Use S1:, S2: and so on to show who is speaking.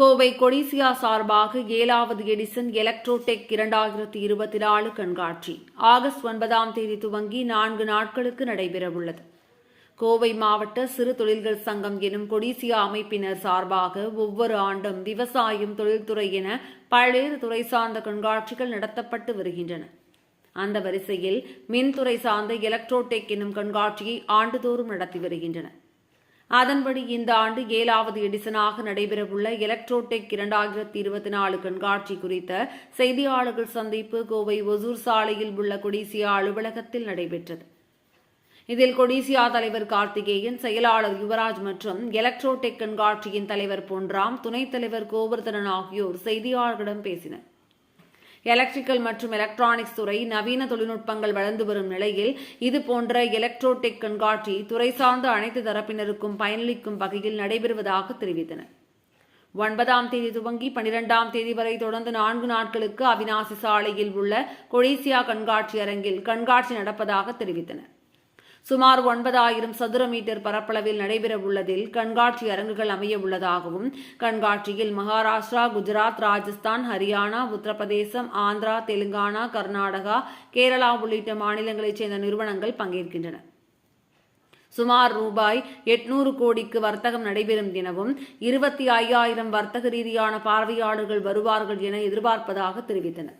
S1: கோவை கொடிசியா சார்பாக ஏழாவது Edison Electrotech இரண்டாயிரத்தி இருபத்தி நாலு கண்காட்சி. ஆகஸ்ட் ஒன்பதாம் தேதி துவங்கி நான்கு நாட்களுக்கு நடைபெறவுள்ளது. கோவை மாவட்ட சிறு தொழில்கள் சங்கம் எனும் கொடிசியா அமைப்பினர் சார்பாக ஒவ்வொரு ஆண்டும் விவசாயம் தொழில்துறை என பல்வேறு துறை சார்ந்த கண்காட்சிகள் நடத்தப்பட்டு வருகின்றன. அந்த வரிசையில் மின்துறை சார்ந்த எலக்ட்ரோடெக் எனும் கண்காட்சியை ஆண்டுதோறும் நடத்தி வருகின்றன அதன்படி இந்த ஆண்டு ஏழாவது எடிசனாக நடைபெறவுள்ள எலக்ட்ரோடெக் இரண்டாயிரத்தி இருபத்தி நாலு கண்காட்சி குறித்த செய்தியாளர்கள் சந்திப்பு கோவை ஒசூர் சாலையில் உள்ள கொடிசியா அலுவலகத்தில் நடைபெற்றது. இதில் கொடிசியா தலைவர் கார்த்திகேயன் செயலாளர் யுவராஜ் மற்றும் எலக்ட்ரோடெக் கண்காட்சியின் தலைவர் பொன்ராம் துணைத் தலைவர் கோவர்தனன் ஆகியோர் செய்தியாளர்களிடம் பேசினர். எலக்ட்ரிக்கல் மற்றும் எலக்ட்ரானிக்ஸ் துறை நவீன தொழில்நுட்பங்கள் வளர்ந்து வரும் நிலையில் இது போன்ற எலக்ட்ரோடெக் கண்காட்சி துறை சார்ந்த அனைத்து தரப்பினருக்கும் பயனளிக்கும் வகையில் நடைபெறுவதாக தெரிவித்தனர் ஒன்பதாம் தேதி துவங்கி பனிரெண்டாம் தேதி வரை தொடர்ந்து நான்கு நாட்களுக்கு அவினாசி சாலையில் உள்ள கொடீசியா கண்காட்சி அரங்கில் கண்காட்சி நடப்பதாக தெரிவித்தனர். சுமார் ஒன்பதாயிரம் சதுர மீட்டர் பரப்பளவில் நடைபெறவுள்ளதில் கண்காட்சி அரங்குகள் அமைய உள்ளதாகவும் கண்காட்சியில் மகாராஷ்டிரா குஜராத் ராஜஸ்தான் ஹரியானா உத்தரப்பிரதேசம் ஆந்திரா தெலுங்கானா கர்நாடகா கேரளா உள்ளிட்ட மாநிலங்களைச் சேர்ந்த நிறுவனங்கள் பங்கேற்கின்றன. சுமார் ரூபாய் எட்நூறு கோடிக்கு வர்த்தகம் நடைபெறும் எனவும் இருபத்தி ஐயாயிரம் வர்த்தக ரீதியான பார்வையாளர்கள் வருவார்கள் என எதிர்பார்ப்பதாக தெரிவித்தனர்.